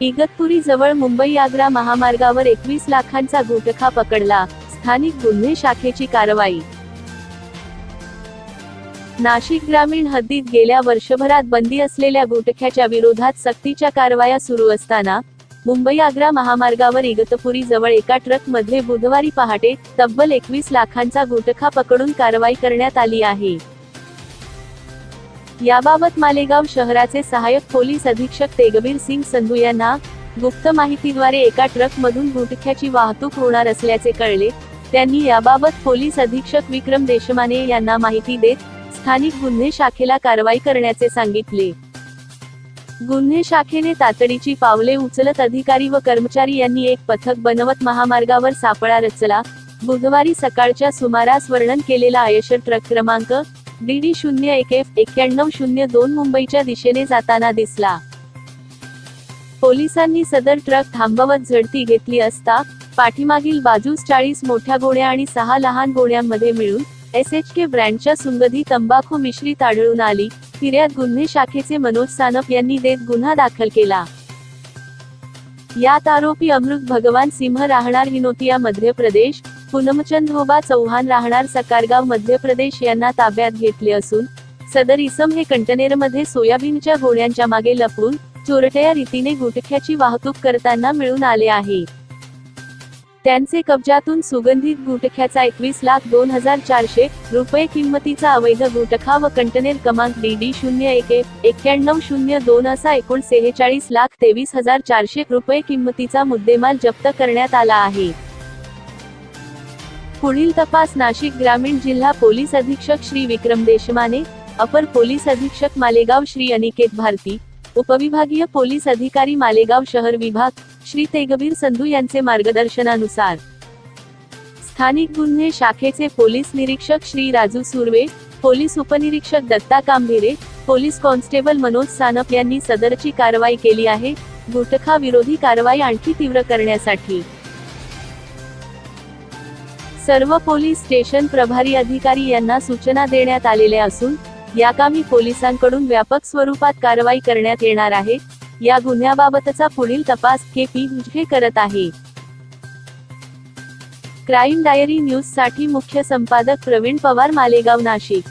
इगतपुरी जवळ मुंबई आग्रा महामार्गावर एकवीस लाखांचा गुटखा पकडला. स्थानिक गुन्हे शाखेची कारवाई. नाशिक ग्रामीण हद्दीत गेल्या वर्षभरात बंदी असलेल्या गुटख्याच्या विरोधात सक्तीच्या कारवाया सुरू असताना मुंबई आग्रा महामार्गावर इगतपुरी जवळ एका ट्रकमध्ये बुधवारी पहाटे तब्बल एकवीस लाखांचा गुटखा पकडून कारवाई करण्यात आली आहे. याबाबत मालेगाव शहराचे सहाय्यक पोलीस अधीक्षक तेगबीर सिंग संधू यांना गुप्त माहितीद्वारे एका ट्रकमधून गुटख्याची वाहतूक होणार असल्याचे कळले. त्यांनी याबाबत पोलीस अधीक्षक विक्रम देशमाने यांना माहिती देत स्थानिक गुन्हे शाखेला कारवाई करण्याचे सांगितले. गुन्हे शाखेने तातडीची पावले उचलत अधिकारी व कर्मचारी यांनी एक पथक बनवत महामार्गावर सापळा रचला. बुधवारी सकाळच्या सुमारास वर्णन केलेला आयशर ट्रक क्रमांक डी डी शून्य एक एफ एक्क्याण्णव शून्य दोन मुंबईच्या दिशेने जाताना दिसला. पोलिसांनी सदर ट्रक थांबवत झडती घेतली असता पाठीमागील बाजूस चाळीस मोठ्या गोण्या आणि सहा लहान गोळ्यांमध्ये मिळून एस एच के ब्रँडच्या सुंगधी तंबाखू मिश्रित आढळून आली. फिर्याद गुन्हे शाखेचे मनोज सानप यांनी देत गुन्हा दाखल केला. यात आरोपी अमृत भगवान सिंह राहणार हिनोतिया मध्य प्रदेश पूनमचंद होबा चौहान राहणार सकारगाव मध्य प्रदेश यांना ताब्यात घेतले असून सदर इसम हे कंटेनरमध्ये सोयाबीनच्या गोळ्यांच्या मागे लपून चोरट्या रीतीने गुटख्याची वाहतूक करताना मिळून आले आहे. त्यांचे कब्जातून सुगंधित गुटख्याचा एकवीस लाख दोन हजार चारशे रुपये किंमतीचा अवैध गुटखा व कंटेनर क्रमांक डी डी शून्य एक एक्क्याण्णव शून्य दोन असा एकूण सेहेचाळीस लाख तेवीस हजार चारशे रुपये किंमतीचा मुद्देमाल जप्त करण्यात आला आहे. पुढील तपास नाशिक ग्रामीण जिल्हा पोलीस अधीक्षक श्री विक्रम देशमाने अपर पोलीस अधीक्षक मालेगाव श्री अनिकेत भारती उपविभागीय पोलीस अधिकारी मालेगाव शहर विभाग श्री तेगबीर संधू यांचे मार्गदर्शनानुसार. स्थानिक गुन्हे शाखेचे पोलीस निरीक्षक श्री राजू सुर्वे पोलीस उपनिरीक्षक दत्ता कांभिरे पोलीस कॉन्स्टेबल मनोज सानप यांनी सदरची कारवाई केली आहे गुटखा विरोधी कारवाई आणखी तीव्र करण्यासाठी. सर्व पोलीस स्टेशन प्रभारी अधिकारी यांना सूचना देण्यात आलेल्या असून याकामी पोलिसांकडून व्यापक स्वरूपात कारवाई करण्यात येणार आहे या गुन्ह्याबाबतचा पुढील तपास के पी हे करत आहे. क्राईम डायरी न्यूजसाठी मुख्य संपादक प्रवीण पवार मालेगाव नाशिक.